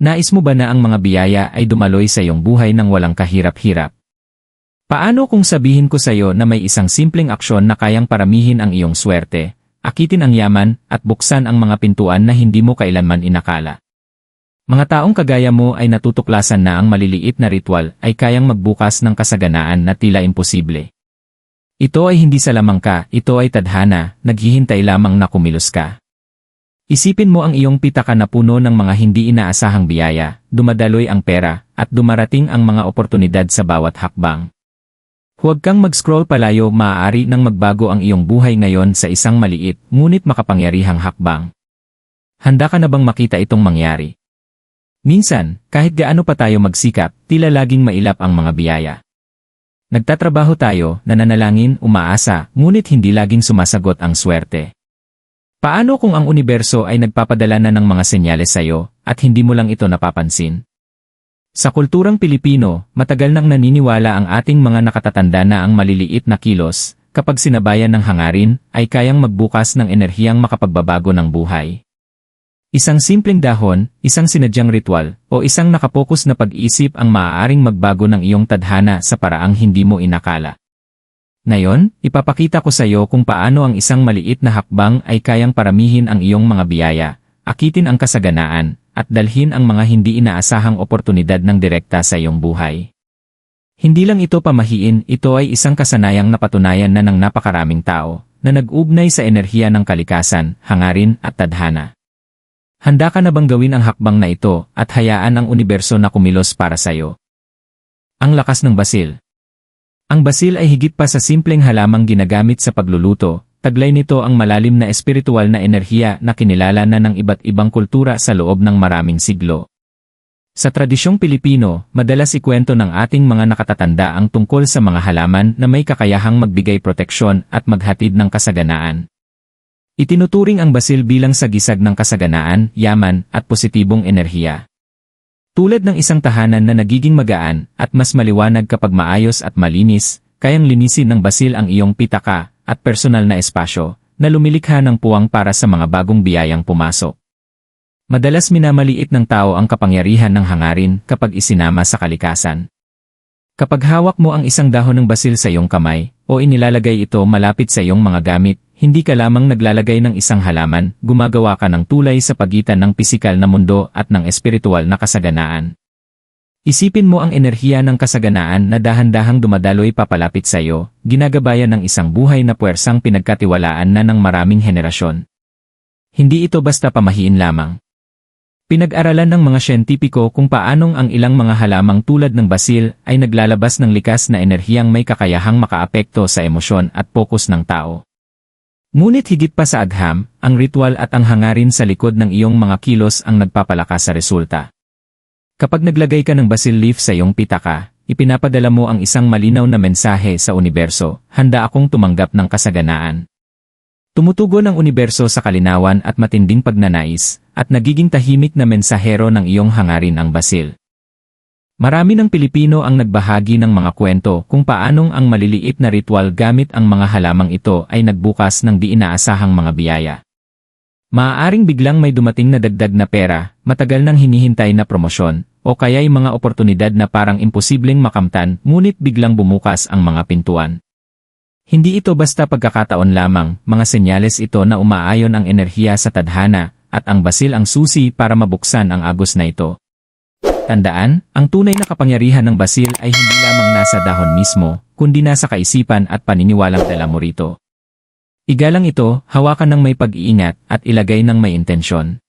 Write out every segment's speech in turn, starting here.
Nais mo ba na ang mga biyaya ay dumaloy sa iyong buhay ng walang kahirap-hirap? Paano kung sabihin ko sa iyo na may isang simpleng aksyon na kayang paramihin ang iyong swerte, akitin ang yaman, at buksan ang mga pintuan na hindi mo kailanman inakala? Mga taong kagaya mo ay natutuklasan na ang maliliit na ritual ay kayang magbukas ng kasaganaan na tila imposible. Ito ay hindi sa lamang ka, ito ay tadhana, naghihintay lamang na kumilos ka. Isipin mo ang iyong pitaka na puno ng mga hindi inaasahang biyaya, dumadaloy ang pera, at dumarating ang mga oportunidad sa bawat hakbang. Huwag kang mag-scroll palayo maaari nang magbago ang iyong buhay ngayon sa isang maliit, ngunit makapangyarihang hakbang. Handa ka na bang makita itong mangyari? Minsan, kahit gaano pa tayo magsikap, tila laging mailap ang mga biyaya. Nagtatrabaho tayo, nananalangin, umaasa, ngunit hindi laging sumasagot ang swerte. Paano kung ang universo ay nagpapadala na ng mga senyales sa iyo at hindi mo lang ito napapansin? Sa kulturang Pilipino, matagal nang naniniwala ang ating mga nakatatanda na ang maliliit na kilos, kapag sinabayan ng hangarin, ay kayang magbukas ng enerhiyang makapagbabago ng buhay. Isang simpleng dahon, isang sinadyang ritual, o isang nakapokus na pag-iisip ang maaaring magbago ng iyong tadhana sa paraang hindi mo inakala. Ngayon, ipapakita ko sa iyo kung paano ang isang maliit na hakbang ay kayang paramihin ang iyong mga biyaya, akitin ang kasaganaan, at dalhin ang mga hindi inaasahang oportunidad ng direkta sa iyong buhay. Hindi lang ito pamahiin, ito ay isang kasanayang napatunayan na ng napakaraming tao, na nag-ugnay sa enerhiya ng kalikasan, hangarin at tadhana. Handa ka na bang gawin ang hakbang na ito at hayaan ang universo na kumilos para sa iyo? Ang lakas ng basil ang basil ay higit pa sa simpleng halamang ginagamit sa pagluluto, taglay nito ang malalim na espiritual na enerhiya na kinilala na ng iba't ibang kultura sa loob ng maraming siglo. Sa tradisyong Pilipino, madalas ikwento ng ating mga nakatatanda ang tungkol sa mga halaman na may kakayahang magbigay proteksyon at maghatid ng kasaganaan. Itinuturing ang basil bilang sagisag ng kasaganaan, yaman, at positibong enerhiya. Tulad ng isang tahanan na nagiging magaan at mas maliwanag kapag maayos at malinis, kayang linisin ng basil ang iyong pitaka at personal na espasyo na lumilikha ng puwang para sa mga bagong biyayang pumasok. Madalas minamaliit ng tao ang kapangyarihan ng hangarin kapag isinama sa kalikasan. Kapag hawak mo ang isang dahon ng basil sa iyong kamay, o inilalagay ito malapit sa iyong mga gamit, hindi ka lamang naglalagay ng isang halaman, gumagawa ka ng tulay sa pagitan ng pisikal na mundo at ng espiritual na kasaganaan. Isipin mo ang enerhiya ng kasaganaan na dahan-dahang dumadaloy papalapit sa iyo, ginagabayan ng isang buhay na puwersang pinagkatiwalaan na ng maraming henerasyon. Hindi ito basta pamahiin lamang. Pinag-aralan ng mga siyentipiko kung paanong ang ilang mga halamang tulad ng basil ay naglalabas ng likas na enerhiyang may kakayahang makaapekto sa emosyon at pokus ng tao. Ngunit higit pa sa agham, ang ritual at ang hangarin sa likod ng iyong mga kilos ang nagpapalakas sa resulta. Kapag naglagay ka ng basil leaf sa iyong pitaka, ipinapadala mo ang isang malinaw na mensahe sa universo, handa akong tumanggap ng kasaganaan. Tumutugon ang universo sa kalinawan at matinding pagnanais, at nagiging tahimik na mensahero ng iyong hangarin ang basil. Marami ng Pilipino ang nagbahagi ng mga kwento kung paanong ang maliliit na ritual gamit ang mga halamang ito ay nagbukas ng di inaasahang mga biyaya. Maaaring biglang may dumating na dagdag na pera, matagal nang hinihintay na promosyon, o kaya'y mga oportunidad na parang imposibleng makamtan ngunit biglang bumukas ang mga pintuan. Hindi ito basta pagkakataon lamang, mga senyales ito na umaayon ang enerhiya sa tadhana, at ang basil ang susi para mabuksan ang agos na ito. Tandaan, ang tunay na kapangyarihan ng basil ay hindi lamang nasa dahon mismo, kundi nasa kaisipan at paniniwalang dala mo rito. Igalang ito, hawakan ng may pag-iingat at ilagay ng may intensyon.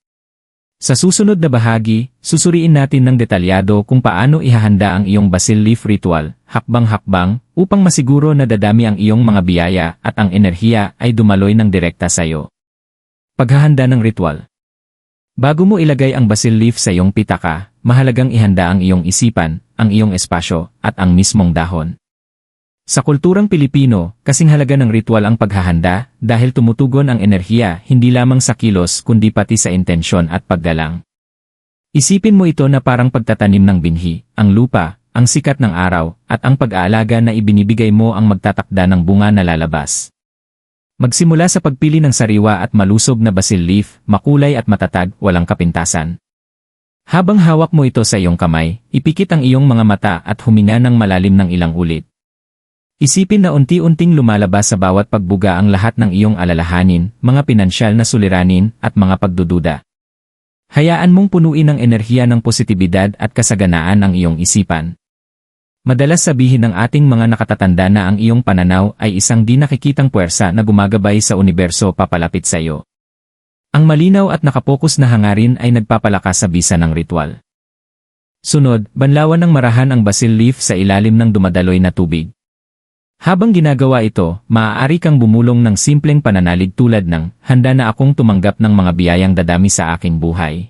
Sa susunod na bahagi, susuriin natin ng detalyado kung paano ihahanda ang iyong basil leaf ritual, hakbang-hakbang, upang masiguro na dadami ang iyong mga biyaya at ang enerhiya ay dumaloy ng direkta sa iyo. Paghahanda ng ritual Bago mo ilagay ang basil leaf sa iyong pitaka, mahalagang ihanda ang iyong isipan, ang iyong espasyo, at ang mismong dahon. Sa kulturang Pilipino, kasing halaga ng ritual ang paghahanda dahil tumutugon ang enerhiya hindi lamang sa kilos kundi pati sa intensyon at paggalang. Isipin mo ito na parang pagtatanim ng binhi, ang lupa, ang sikat ng araw, at ang pag-aalaga na ibinibigay mo ang magtatakda ng bunga na lalabas. Magsimula sa pagpili ng sariwa at malusog na basil leaf, makulay at matatag, walang kapintasan. Habang hawak mo ito sa iyong kamay, ipikit ang iyong mga mata at huminga ng malalim ng ilang ulit. Isipin na unti-unting lumalabas sa bawat pagbuga ang lahat ng iyong alalahanin, mga pinansyal na suliranin, at mga pagdududa. Hayaan mong punuin ng enerhiya ng positibidad at kasaganaan ang iyong isipan. Madalas sabihin ng ating mga nakatatanda na ang iyong pananaw ay isang di nakikitang puwersa na gumagabay sa universo papalapit sa iyo. Ang malinaw at nakapokus na hangarin ay nagpapalakas sa bisa ng ritual. Sunod, banlawan ng marahan ang basil leaf sa ilalim ng dumadaloy na tubig. Habang ginagawa ito, maaari kang bumulong ng simpleng pananalig tulad ng, handa na akong tumanggap ng mga biyayang dadami sa aking buhay.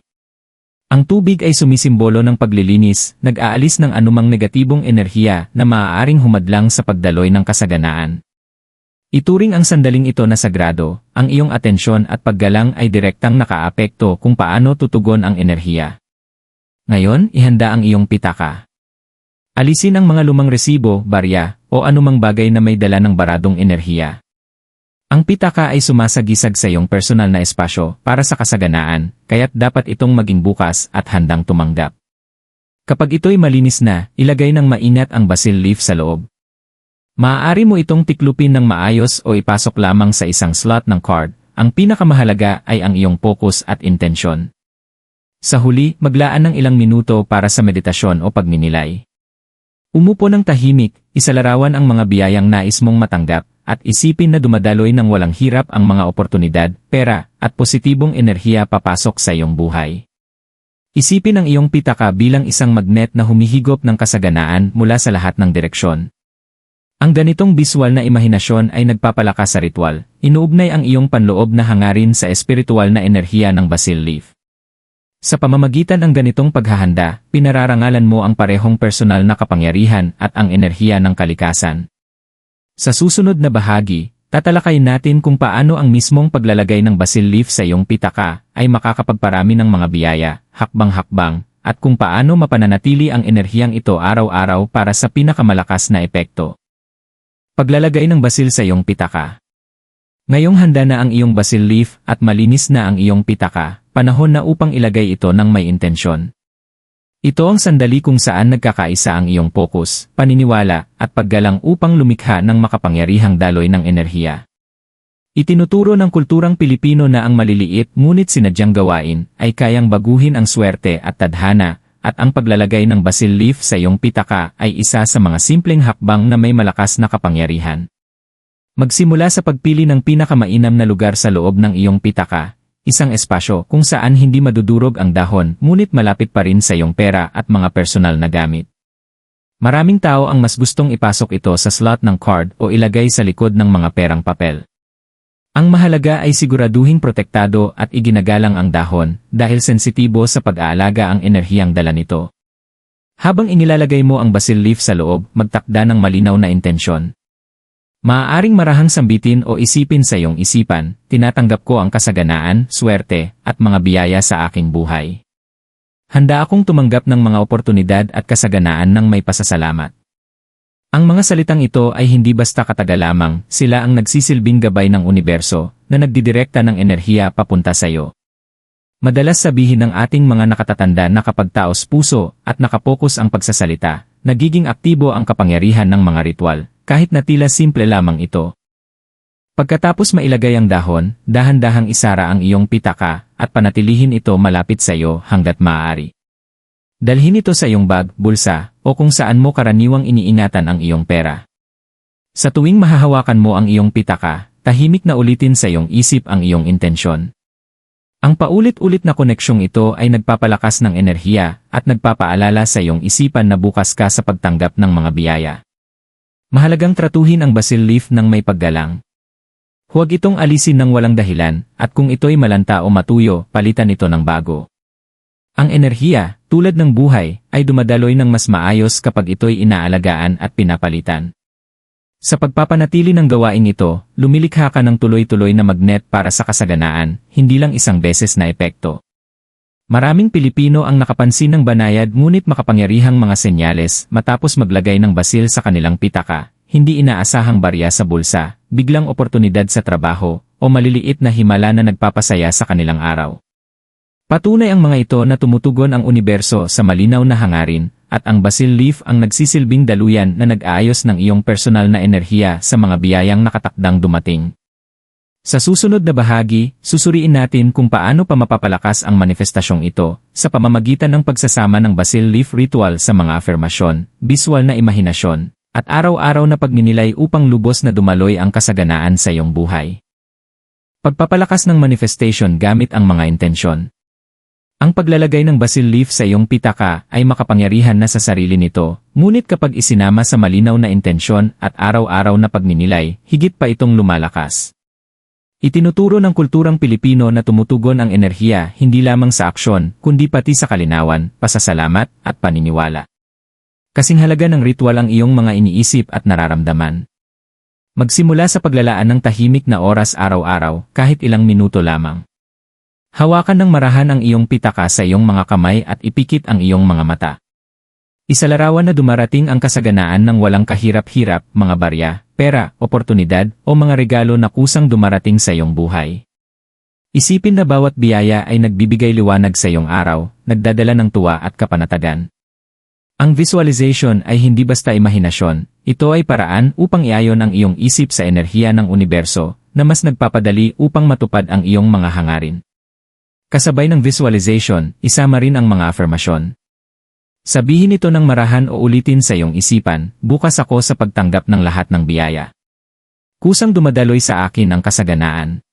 Ang tubig ay sumisimbolo ng paglilinis, nag-aalis ng anumang negatibong enerhiya na maaaring humadlang sa pagdaloy ng kasaganaan. Ituring ang sandaling ito na sagrado, ang iyong atensyon at paggalang ay direktang nakaapekto kung paano tutugon ang enerhiya. Ngayon, ihanda ang iyong pitaka. Alisin ang mga lumang resibo, barya, o anumang bagay na may dala ng baradong enerhiya. Ang pitaka ay sumasagisag sa iyong personal na espasyo para sa kasaganaan, kaya't dapat itong maging bukas at handang tumanggap. Kapag ito'y malinis na, ilagay ng maingat ang basil leaf sa loob. Maaari mo itong tiklupin ng maayos o ipasok lamang sa isang slot ng card, ang pinakamahalaga ay ang iyong focus at intensyon. Sa huli, maglaan ng ilang minuto para sa meditasyon o pagninilay. Umupo ng tahimik, isalarawan ang mga biyayang nais mong matanggap, at isipin na dumadaloy ng walang hirap ang mga oportunidad, pera, at positibong enerhiya papasok sa iyong buhay. Isipin ang iyong pitaka bilang isang magnet na humihigop ng kasaganaan mula sa lahat ng direksyon. Ang ganitong visual na imahinasyon ay nagpapalakas sa ritual, inuugnay ang iyong panloob na hangarin sa espiritual na enerhiya ng basil leaf. Sa pamamagitan ng ganitong paghahanda, pinararangalan mo ang parehong personal na kapangyarihan at ang enerhiya ng kalikasan. Sa susunod na bahagi, tatalakayin natin kung paano ang mismong paglalagay ng basil leaf sa iyong pitaka ay makakapagparami ng mga biyaya, hakbang-hakbang, at kung paano mapananatili ang enerhiyang ito araw-araw para sa pinakamalakas na epekto. Paglalagay ng basil sa iyong pitaka Ngayong handa na ang iyong basil leaf at malinis na ang iyong pitaka, panahon na upang ilagay ito ng may intensyon. Ito ang sandali kung saan nagkakaisa ang iyong focus, paniniwala, at paggalang upang lumikha ng makapangyarihang daloy ng enerhiya. Itinuturo ng kulturang Pilipino na ang maliliit ngunit sinadyang gawain ay kayang baguhin ang swerte at tadhana, at ang paglalagay ng basil leaf sa iyong pitaka ay isa sa mga simpleng hakbang na may malakas na kapangyarihan. Magsimula sa pagpili ng pinakamainam na lugar sa loob ng iyong pitaka, isang espasyo kung saan hindi madudurog ang dahon ngunit malapit pa rin sa iyong pera at mga personal na gamit. Maraming tao ang mas gustong ipasok ito sa slot ng card o ilagay sa likod ng mga perang papel. Ang mahalaga ay siguraduhing protektado at iginagalang ang dahon dahil sensitibo sa pag-aalaga ang enerhiyang dala nito. Habang inilalagay mo ang basil leaf sa loob, magtakda ng malinaw na intensyon. Maaaring marahang sambitin o isipin sa iyong isipan, tinatanggap ko ang kasaganaan, swerte, at mga biyaya sa aking buhay. Handa akong tumanggap ng mga oportunidad at kasaganaan ng may pasasalamat. Ang mga salitang ito ay hindi basta kataga lamang, sila ang nagsisilbing gabay ng universo na nagdidirekta ng enerhiya papunta sa iyo. Madalas sabihin ng ating mga nakatatanda na kapag taos puso at nakapokus ang pagsasalita, nagiging aktibo ang kapangyarihan ng mga ritual, kahit na tila simple lamang ito. Pagkatapos mailagay ang dahon, dahan-dahang isara ang iyong pitaka at panatilihin ito malapit sa iyo hanggat maaari. Dalhin ito sa iyong bag, bulsa, o kung saan mo karaniwang iniingatan ang iyong pera. Sa tuwing mahahawakan mo ang iyong pitaka, tahimik na ulitin sa iyong isip ang iyong intensyon. Ang paulit-ulit na koneksyong ito ay nagpapalakas ng enerhiya at nagpapaalala sa iyong isipan na bukas ka sa pagtanggap ng mga biyaya. Mahalagang tratuhin ang basil leaf ng may paggalang. Huwag itong alisin ng walang dahilan, at kung ito'y malanta o matuyo, palitan ito ng bago. Ang enerhiya, tulad ng buhay, ay dumadaloy ng mas maayos kapag ito'y inaalagaan at pinapalitan. Sa pagpapanatili ng gawain ito, lumilikha ka ng tuloy-tuloy na magnet para sa kasaganaan, hindi lang isang beses na epekto. Maraming Pilipino ang nakapansin ng banayad ngunit makapangyarihang mga senyales matapos maglagay ng basil sa kanilang pitaka, hindi inaasahang barya sa bulsa, biglang oportunidad sa trabaho, o maliliit na himala na nagpapasaya sa kanilang araw. Patunay ang mga ito na tumutugon ang universo sa malinaw na hangarin, at ang basil leaf ang nagsisilbing daluyan na nag-aayos ng iyong personal na enerhiya sa mga biyayang nakatakdang dumating. Sa susunod na bahagi, susuriin natin kung paano pa mapapalakas ang manifestasyong ito sa pamamagitan ng pagsasama ng basil leaf ritual sa mga afirmasyon, visual na imahinasyon, at araw-araw na pagninilay upang lubos na dumaloy ang kasaganaan sa iyong buhay. Pagpapalakas ng manifestation gamit ang mga intensyon. Ang paglalagay ng basil leaf sa iyong pitaka ay makapangyarihan na sa sarili nito, ngunit kapag isinama sa malinaw na intensyon at araw-araw na pagninilay, higit pa itong lumalakas. Itinuturo ng kulturang Pilipino na tumutugon ang enerhiya hindi lamang sa aksyon, kundi pati sa kalinawan, pasasalamat, at paniniwala. Kasing halaga ng ritual ang iyong mga iniisip at nararamdaman. Magsimula sa paglalaan ng tahimik na oras araw-araw, kahit ilang minuto lamang. Hawakan ng marahan ang iyong pitaka sa iyong mga kamay at ipikit ang iyong mga mata. Isalarawan na dumarating ang kasaganaan ng walang kahirap-hirap, mga barya, pera, oportunidad, o mga regalo na kusang dumarating sa iyong buhay. Isipin na bawat biyaya ay nagbibigay liwanag sa iyong araw, nagdadala ng tuwa at kapanatagan. Ang visualization ay hindi basta imahinasyon, ito ay paraan upang iayon ang iyong isip sa enerhiya ng universo, na mas nagpapadali upang matupad ang iyong mga hangarin. Kasabay ng visualization, isama rin ang mga affirmasyon. Sabihin ito ng marahan o ulitin sa iyong isipan, bukas ako sa pagtanggap ng lahat ng biyaya. Kusang dumadaloy sa akin ang kasaganaan.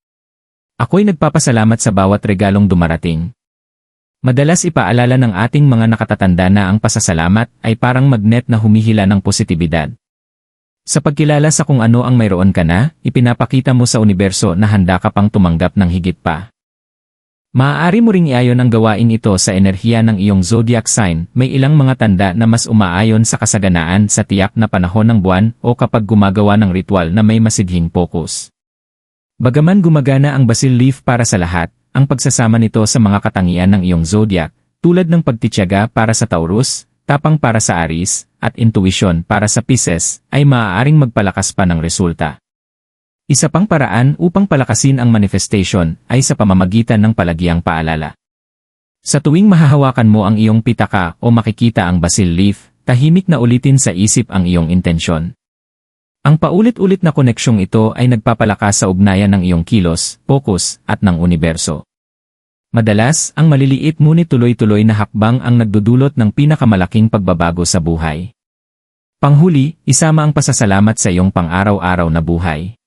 Ako'y nagpapasalamat sa bawat regalong dumarating. Madalas ipaalala ng ating mga nakatatanda na ang pasasalamat ay parang magnet na humihila ng positibidad. Sa pagkilala sa kung ano ang mayroon ka na, ipinapakita mo sa universo na handa ka pang tumanggap ng higit pa. Maaari mo ring iayon ang gawain ito sa enerhiya ng iyong zodiac sign, may ilang mga tanda na mas umaayon sa kasaganaan sa tiyak na panahon ng buwan o kapag gumagawa ng ritual na may masidhing focus. Bagaman gumagana ang basil leaf para sa lahat, ang pagsasama nito sa mga katangian ng iyong zodiac, tulad ng pagtityaga para sa Taurus, tapang para sa Aries, at intuition para sa Pisces, ay maaaring magpalakas pa ng resulta. Isa pang paraan upang palakasin ang manifestation ay sa pamamagitan ng palagiang paalala. Sa tuwing mahahawakan mo ang iyong pitaka o makikita ang basil leaf, tahimik na ulitin sa isip ang iyong intensyon. Ang paulit-ulit na koneksyong ito ay nagpapalakas sa ugnayan ng iyong kilos, focus, at ng universo. Madalas, ang maliliit ngunit tuloy-tuloy na hakbang ang nagdudulot ng pinakamalaking pagbabago sa buhay. Panghuli, isama ang pasasalamat sa iyong pang-araw-araw na buhay.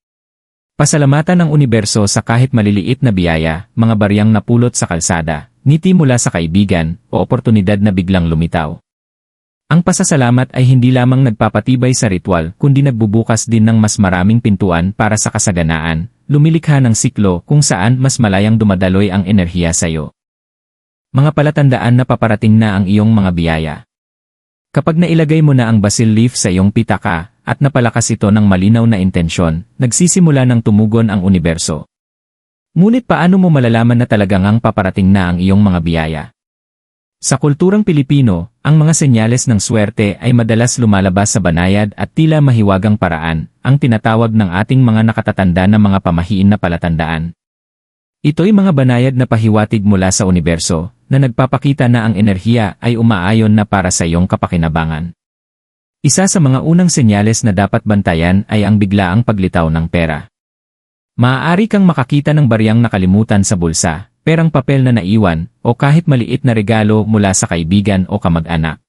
Pasalamatan ng universo sa kahit maliliit na biyaya, mga baryang napulot sa kalsada, ngiti mula sa kaibigan, o oportunidad na biglang lumitaw. Ang pasasalamat ay hindi lamang nagpapatibay sa ritual, kundi nagbubukas din ng mas maraming pintuan para sa kasaganaan, lumilikha ng siklo kung saan mas malayang dumadaloy ang enerhiya sa iyo. Mga palatandaan na paparating na ang iyong mga biyaya. Kapag nailagay mo na ang basil leaf sa iyong pitaka, at napalakas ito ng malinaw na intensyon, nagsisimula ng tumugon ang universo. Ngunit paano mo malalaman na talagang ang paparating na ang iyong mga biyaya? Sa kulturang Pilipino, ang mga senyales ng swerte ay madalas lumalabas sa banayad at tila mahiwagang paraan, ang tinatawag ng ating mga nakatatanda na mga pamahiin na palatandaan. Ito'y mga banayad na pahiwatig mula sa universo, na nagpapakita na ang enerhiya ay umaayon na para sa iyong kapakinabangan. Isa sa mga unang senyales na dapat bantayan ay ang biglaang paglitaw ng pera. Maaari kang makakita ng baryang nakalimutan sa bulsa, perang papel na naiwan, o kahit maliit na regalo mula sa kaibigan o kamag-anak.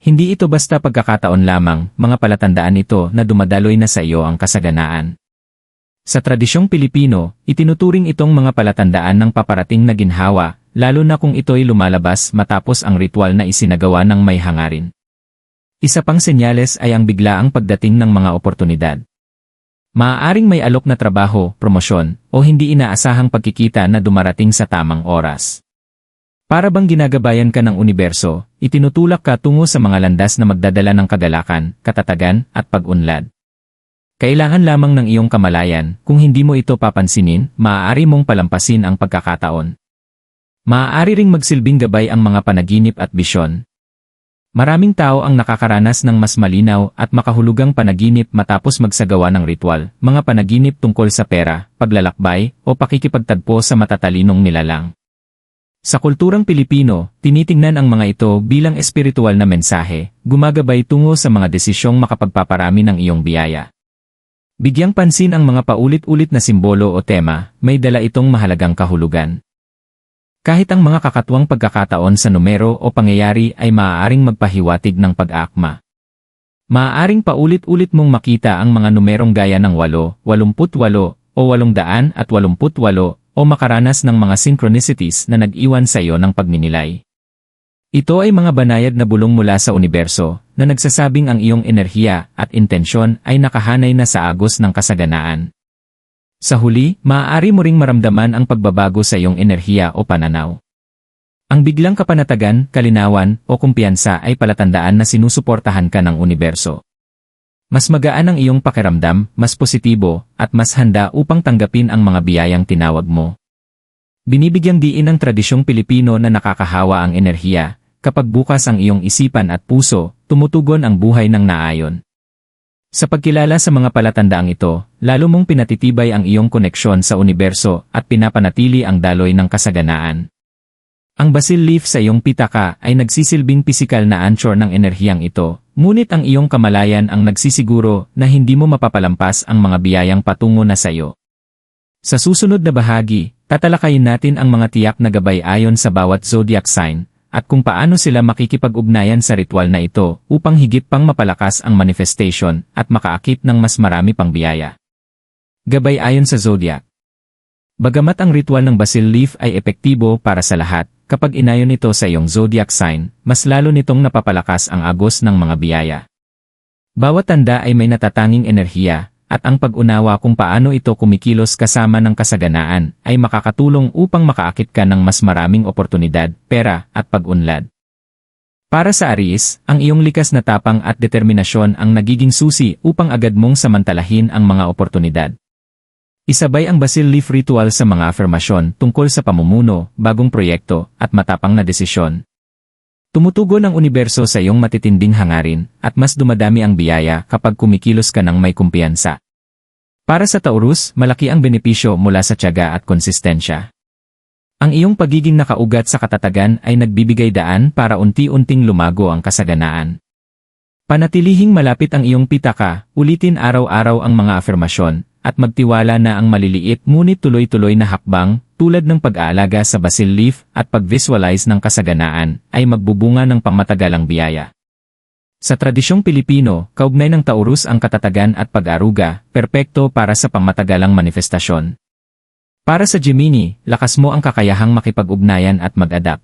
Hindi ito basta pagkakataon lamang, mga palatandaan ito na dumadaloy na sa iyo ang kasaganaan. Sa tradisyong Pilipino, itinuturing itong mga palatandaan ng paparating na ginhawa, lalo na kung ito'y lumalabas matapos ang ritual na isinagawa ng may hangarin. Isa pang senyales ay ang biglaang pagdating ng mga oportunidad. Maaaring may alok na trabaho, promosyon, o hindi inaasahang pagkikita na dumarating sa tamang oras. Para bang ginagabayan ka ng universo, itinutulak ka tungo sa mga landas na magdadala ng kagalakan, katatagan, at pag-unlad. Kailangan lamang ng iyong kamalayan, kung hindi mo ito papansinin, maaari mong palampasin ang pagkakataon. Maaari ring magsilbing gabay ang mga panaginip at bisyon, Maraming tao ang nakakaranas ng mas malinaw at makahulugang panaginip matapos magsagawa ng ritual, mga panaginip tungkol sa pera, paglalakbay, o pakikipagtagpo sa matatalinong nilalang. Sa kulturang Pilipino, tinitingnan ang mga ito bilang espiritual na mensahe, gumagabay tungo sa mga desisyong makapagpaparami ng iyong biyaya. Bigyang pansin ang mga paulit-ulit na simbolo o tema, may dala itong mahalagang kahulugan. Kahit ang mga kakatuwang pagkakataon sa numero o pangyayari ay maaaring magpahiwatig ng pag-aakma. Maaaring paulit-ulit mong makita ang mga numerong gaya ng 8, 88, o 888 o makaranas ng mga synchronicities na nag-iwan sa iyo ng pagninilay. Ito ay mga banayad na bulong mula sa universo na nagsasabing ang iyong enerhiya at intensyon ay nakahanay na sa agos ng kasaganaan. Sa huli, maaari mo ring maramdaman ang pagbabago sa iyong enerhiya o pananaw. Ang biglang kapanatagan, kalinawan, o kumpiyansa ay palatandaan na sinusuportahan ka ng universo. Mas magaan ang iyong pakiramdam, mas positibo, at mas handa upang tanggapin ang mga biyayang tinawag mo. Binibigyang diin ng tradisyong Pilipino na nakakahawa ang enerhiya, kapag bukas ang iyong isipan at puso, tumutugon ang buhay ng naayon. Sa pagkilala sa mga palatandaang ito, lalo mong pinatitibay ang iyong koneksyon sa universo at pinapanatili ang daloy ng kasaganaan. Ang basil leaf sa iyong pitaka ay nagsisilbing pisikal na anchor ng enerhiyang ito, ngunit ang iyong kamalayan ang nagsisiguro na hindi mo mapapalampas ang mga biyayang patungo na sa iyo. Sa susunod na bahagi, tatalakayin natin ang mga tiyak na gabay ayon sa bawat zodiac sign, at kung paano sila makikipag-ugnayan sa ritual na ito upang higit pang mapalakas ang manifestation at makaakit ng mas marami pang biyaya. Gabay ayon sa zodiac. Bagamat ang ritual ng basil leaf ay epektibo para sa lahat, kapag inayon ito sa iyong zodiac sign, mas lalo nitong napapalakas ang agos ng mga biyaya. Bawat tanda ay may natatanging enerhiya, at ang pag-unawa kung paano ito kumikilos kasama ng kasaganaan ay makakatulong upang makaakit ka ng mas maraming oportunidad, pera, at pag-unlad. Para sa Aries, ang iyong likas na tapang at determinasyon ang nagiging susi upang agad mong samantalahin ang mga oportunidad. Isabay ang basil leaf ritual sa mga afirmasyon tungkol sa pamumuno, bagong proyekto, at matapang na desisyon. Tumutugon ang universo sa iyong matitinding hangarin, at mas dumadami ang biyaya kapag kumikilos ka ng may kumpiyansa. Para sa Taurus, malaki ang benepisyo mula sa tiyaga at konsistensya. Ang iyong pagiging nakaugat sa katatagan ay nagbibigay daan para unti-unting lumago ang kasaganaan. Panatilihing malapit ang iyong pitaka, ulitin araw-araw ang mga afirmasyon, at magtiwala na ang maliliit ngunit tuloy-tuloy na hakbang, tulad ng pag-aalaga sa basil leaf at pag-visualize ng kasaganaan, ay magbubunga ng pangmatagalang biyaya. Sa tradisyong Pilipino, kaugnay ng Taurus ang katatagan at pag-aruga, perpekto para sa pangmatagalang manifestasyon. Para sa Gemini, lakas mo ang kakayahang makipag-ugnayan at mag-adapt.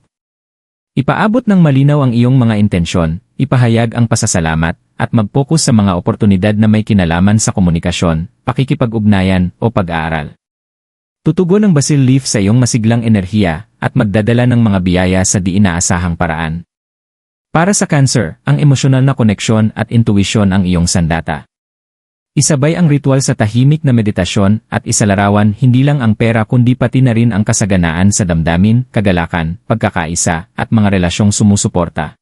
Ipaabot ng malinaw ang iyong mga intensyon, ipahayag ang pasasalamat, at mag-focus sa mga oportunidad na may kinalaman sa komunikasyon, pakikipag-ugnayan, o pag-aaral. Tutugon ang basil leaf sa iyong masiglang enerhiya at magdadala ng mga biyaya sa di inaasahang paraan. Para sa cancer, ang emosyonal na koneksyon at intuwisyon ang iyong sandata. Isabay ang ritual sa tahimik na meditasyon at isalarawan hindi lang ang pera kundi pati na rin ang kasaganaan sa damdamin, kagalakan, pagkakaisa, at mga relasyong sumusuporta.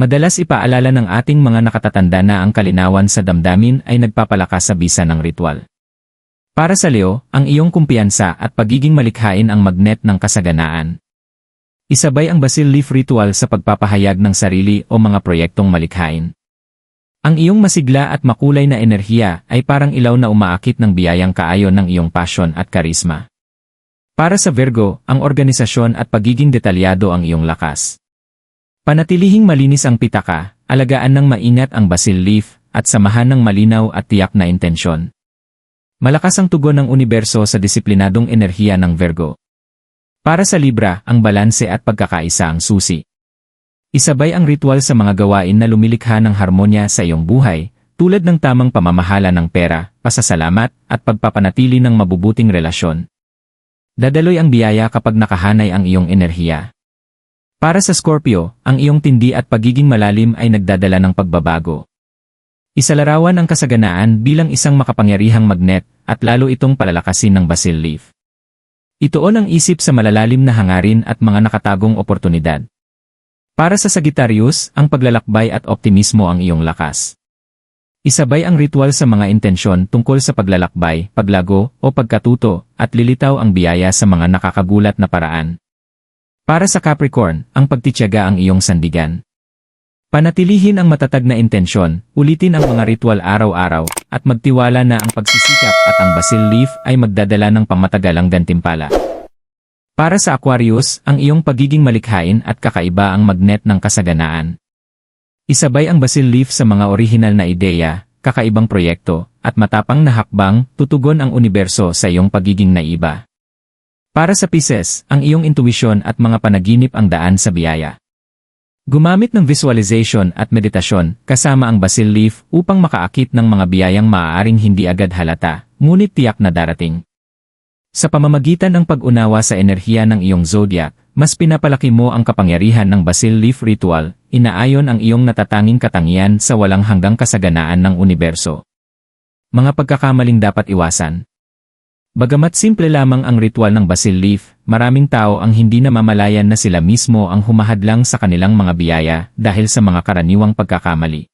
Madalas ipaalala ng ating mga nakatatanda na ang kalinawan sa damdamin ay nagpapalakas sa bisa ng ritual. Para sa Leo, ang iyong kumpiyansa at pagiging malikhain ang magnet ng kasaganaan. Isabay ang basil leaf ritual sa pagpapahayag ng sarili o mga proyektong malikhain. Ang iyong masigla at makulay na enerhiya ay parang ilaw na umaakit ng biyayang kaayon ng iyong passion at karisma. Para sa Virgo, ang organisasyon at pagiging detalyado ang iyong lakas. Panatilihing malinis ang pitaka, alagaan ng maingat ang basil leaf, at samahan ng malinaw at tiyak na intensyon. Malakas ang tugon ng universo sa disiplinadong enerhiya ng Virgo. Para sa Libra, ang balanse at pagkakaisa ang susi. Isabay ang ritual sa mga gawain na lumilikha ng harmonya sa iyong buhay, tulad ng tamang pamamahala ng pera, pasasalamat, at pagpapanatili ng mabubuting relasyon. Dadaloy ang biyaya kapag nakahanay ang iyong enerhiya. Para sa Scorpio, ang iyong tindi at pagiging malalim ay nagdadala ng pagbabago. Isalarawan ang kasaganaan bilang isang makapangyarihang magnet at lalo itong palalakasin ng basil leaf. Itoon ang isip sa malalalim na hangarin at mga nakatagong oportunidad. Para sa Sagittarius, ang paglalakbay at optimismo ang iyong lakas. Isabay ang ritual sa mga intensyon tungkol sa paglalakbay, paglago, o pagkatuto, at lilitaw ang biyaya sa mga nakakagulat na paraan. Para sa Capricorn, ang pagtityaga ang iyong sandigan. Panatilihin ang matatag na intensyon, ulitin ang mga ritual araw-araw, at magtiwala na ang pagsisikap at ang basil leaf ay magdadala ng pamatagalang gantimpala. Para sa Aquarius, ang iyong pagiging malikhain at kakaiba ang magnet ng kasaganaan. Isabay ang basil leaf sa mga orihinal na ideya, kakaibang proyekto, at matapang na hakbang, tutugon ang universo sa iyong pagiging naiba. Para sa Pisces, ang iyong intuisyon at mga panaginip ang daan sa biyaya. Gumamit ng visualization at meditasyon kasama ang basil leaf upang makaakit ng mga biyayang maaaring hindi agad halata, ngunit tiyak na darating. Sa pamamagitan ng pag-unawa sa enerhiya ng iyong zodiac, mas pinapalaki mo ang kapangyarihan ng basil leaf ritual, inaayon ang iyong natatanging katangian sa walang hanggang kasaganaan ng universo. Mga pagkakamaling dapat iwasan. Bagamat simple lamang ang ritual ng basil leaf, maraming tao ang hindi namamalayan na sila mismo ang humahadlang sa kanilang mga biyaya dahil sa mga karaniwang pagkakamali.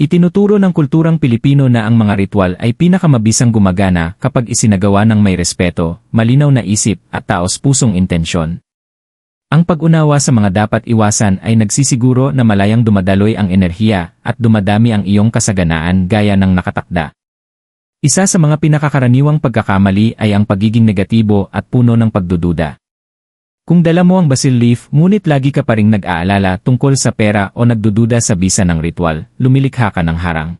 Itinuturo ng kulturang Pilipino na ang mga ritual ay pinakamabisang gumagana kapag isinagawa ng may respeto, malinaw na isip at taos-pusong intensyon. Ang pag-unawa sa mga dapat iwasan ay nagsisiguro na malayang dumadaloy ang enerhiya at dumadami ang iyong kasaganaan gaya ng nakatakda. Isa sa mga pinakakaraniwang pagkakamali ay ang pagiging negatibo at puno ng pagdududa. Kung dala mo ang basil leaf ngunit lagi ka pa ring nag-aalala tungkol sa pera o nagdududa sa bisa ng ritual, lumilikha ka ng harang.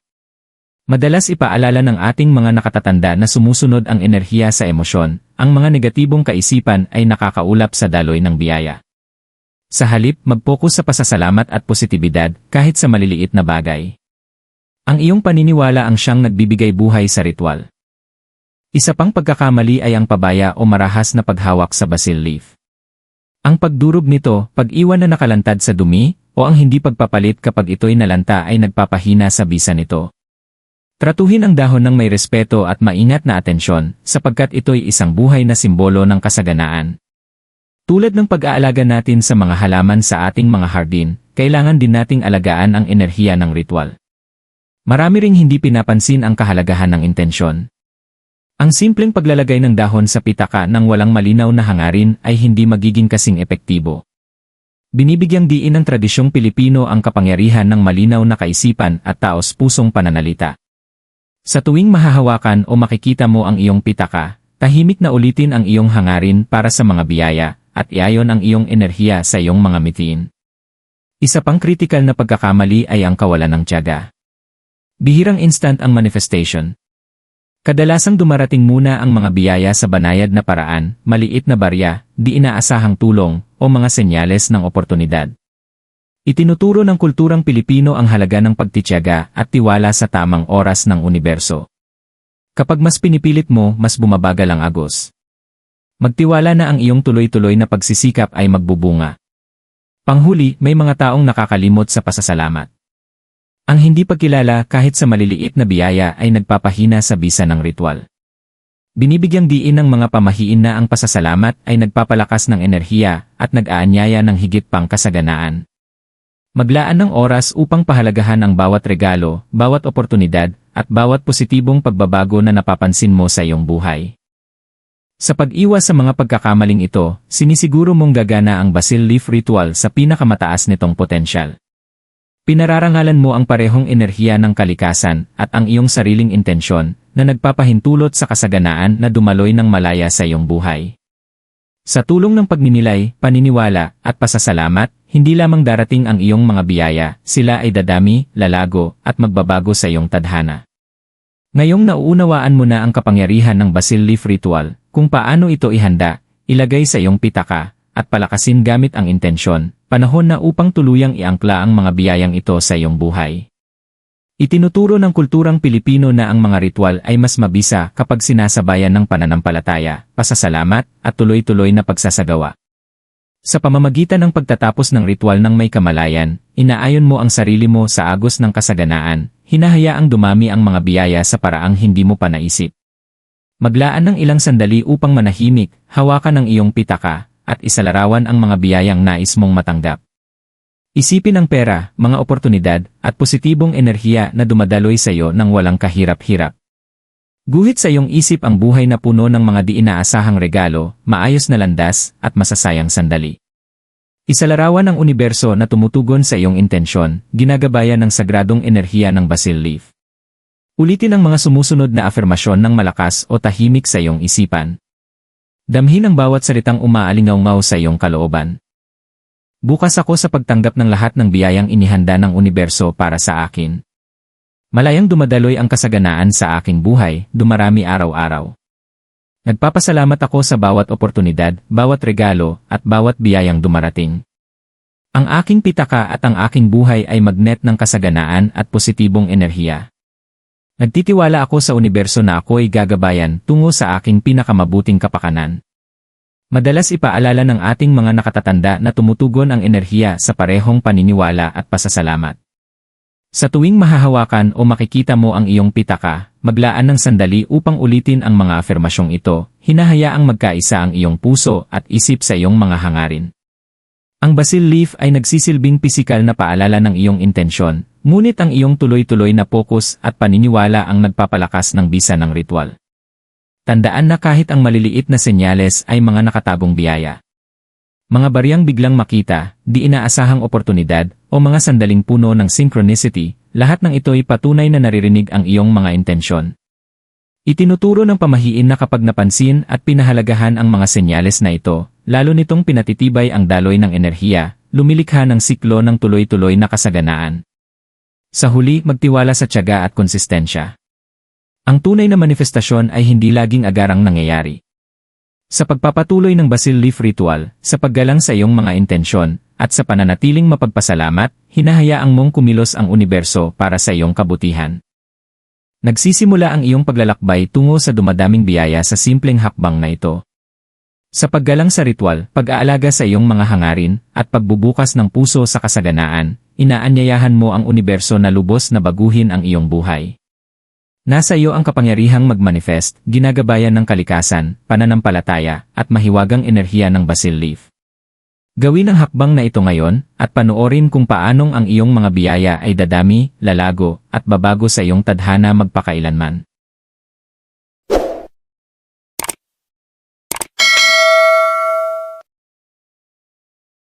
Madalas ipaalala ng ating mga nakatatanda na sumusunod ang enerhiya sa emosyon, ang mga negatibong kaisipan ay nakakaulap sa daloy ng biyaya. Sa halip, mag-focus sa pasasalamat at positibidad kahit sa maliliit na bagay. Ang iyong paniniwala ang siyang nagbibigay buhay sa ritual. Isa pang pagkakamali ay ang pabaya o marahas na paghawak sa basil leaf. Ang pagdurog nito, pag-iwan na nakalantad sa dumi, o ang hindi pagpapalit kapag ito'y nalanta ay nagpapahina sa bisa nito. Tratuhin ang dahon ng may respeto at maingat na atensyon, sapagkat ito'y isang buhay na simbolo ng kasaganaan. Tulad ng pag-aalaga natin sa mga halaman sa ating mga hardin, kailangan din nating alagaan ang enerhiya ng ritual. Marami ring hindi pinapansin ang kahalagahan ng intensyon. Ang simpleng paglalagay ng dahon sa pitaka ng walang malinaw na hangarin ay hindi magiging kasing epektibo. Binibigyang diin ng tradisyong Pilipino ang kapangyarihan ng malinaw na kaisipan at taos-pusong pananalita. Sa tuwing mahahawakan o makikita mo ang iyong pitaka, tahimik na ulitin ang iyong hangarin para sa mga biyaya at iayon ang iyong enerhiya sa iyong mga mitiin. Isa pang kritikal na pagkakamali ay ang kawalan ng tiyaga. Bihirang instant ang manifestation. Kadalasang dumarating muna ang mga biyaya sa banayad na paraan, maliit na barya, di inaasahang tulong, o mga senyales ng oportunidad. Itinuturo ng kulturang Pilipino ang halaga ng pagtityaga at tiwala sa tamang oras ng universo. Kapag mas pinipilit mo, mas bumabagal ang agos. Magtiwala na ang iyong tuloy-tuloy na pagsisikap ay magbubunga. Panghuli, may mga taong nakakalimot sa pasasalamat. Ang hindi pagkilala kahit sa maliliit na biyaya ay nagpapahina sa bisa ng ritual. Binibigyang diin ng mga pamahiin na ang pasasalamat ay nagpapalakas ng enerhiya at nag-aanyaya ng higit pang kasaganaan. Maglaan ng oras upang pahalagahan ang bawat regalo, bawat oportunidad, at bawat positibong pagbabago na napapansin mo sa iyong buhay. Sa pag-iwas sa mga pagkakamaling ito, sinisiguro mong gagana ang basil leaf ritual sa pinakamataas nitong potensyal. Pinararangalan mo ang parehong enerhiya ng kalikasan at ang iyong sariling intensyon na nagpapahintulot sa kasaganaan na dumaloy ng malaya sa iyong buhay. Sa tulong ng pagninilay, paniniwala, at pasasalamat, hindi lamang darating ang iyong mga biyaya, sila ay dadami, lalago, at magbabago sa iyong tadhana. Ngayong nauunawaan mo na ang kapangyarihan ng basil leaf ritual, kung paano ito ihanda, ilagay sa iyong pitaka, at palakasin gamit ang intensyon, panahon na upang tuluyang iangkla ang mga biyayang ito sa iyong buhay. Itinuturo ng kulturang Pilipino na ang mga ritual ay mas mabisa kapag sinasabayan ng pananampalataya, pasasalamat, at tuloy-tuloy na pagsasagawa. Sa pamamagitan ng pagtatapos ng ritual ng may kamalayan, inaayon mo ang sarili mo sa agos ng kasaganaan, hinahayaang dumami ang mga biyaya sa paraang hindi mo pa naisip. Maglaan ng ilang sandali upang manahimik, hawakan ang iyong pitaka, at isalarawan ang mga biyayang nais mong matanggap. Isipin ang pera, mga oportunidad, at positibong enerhiya na dumadaloy sa iyo nang walang kahirap-hirap. Guhit sa iyong isip ang buhay na puno ng mga di inaasahang regalo, maayos na landas, at masasayang sandali. Isalarawan ang universo na tumutugon sa iyong intensyon, ginagabayan ng sagradong enerhiya ng basil leaf. Ulitin ang mga sumusunod na afirmasyon ng malakas o tahimik sa iyong isipan. Damhin ang bawat salitang umaalingaw sa iyong kalooban. Bukas ako sa pagtanggap ng lahat ng biyayang inihanda ng universo para sa akin. Malayang dumadaloy ang kasaganaan sa aking buhay, dumarami araw-araw. Nagpapasalamat ako sa bawat oportunidad, bawat regalo, at bawat biyayang dumarating. Ang aking pitaka at ang aking buhay ay magnet ng kasaganaan at positibong enerhiya. Nagtitiwala ako sa universo na ako ay gagabayan tungo sa aking pinakamabuting kapakanan. Madalas ipaalala ng ating mga nakatatanda na tumutugon ang enerhiya sa parehong paniniwala at pasasalamat. Sa tuwing mahahawakan o makikita mo ang iyong pitaka, maglaan ng sandali upang ulitin ang mga afirmasyong ito, hinahayaang magkaisa ang iyong puso at isip sa iyong mga hangarin. Ang basil leaf ay nagsisilbing pisikal na paalala ng iyong intensyon, ngunit ang iyong tuloy-tuloy na pokus at paniniwala ang nagpapalakas ng bisa ng ritual. Tandaan na kahit ang maliliit na senyales ay mga nakatagong biyaya. Mga bariyang biglang makita, di inaasahang oportunidad, o mga sandaling puno ng synchronicity, lahat ng ito'y patunay na naririnig ang iyong mga intensyon. Itinuturo ng pamahiin na kapag napansin at pinahalagahan ang mga senyales na ito, lalo nitong pinatitibay ang daloy ng enerhiya, lumilikha ng siklo ng tuloy-tuloy na kasaganaan. Sa huli, magtiwala sa tiyaga at konsistensya. Ang tunay na manifestasyon ay hindi laging agarang nangyayari. Sa pagpapatuloy ng basil leaf ritual, sa paggalang sa iyong mga intensyon, at sa pananatiling mapagpasalamat, hinahayaang mong kumilos ang universo para sa iyong kabutihan. Nagsisimula ang iyong paglalakbay tungo sa dumadaming biyaya sa simpleng hakbang na ito. Sa paggalang sa ritual, pag-aalaga sa iyong mga hangarin, at pagbubukas ng puso sa kasaganaan, inaanyayahan mo ang universo na lubos na baguhin ang iyong buhay. Nasa iyo ang kapangyarihang magmanifest, ginagabayan ng kalikasan, pananampalataya, at mahiwagang enerhiya ng basil leaf. Gawin ang hakbang na ito ngayon, at panoorin kung paanong ang iyong mga biyaya ay dadami, lalago, at babago sa iyong tadhana magpakailanman.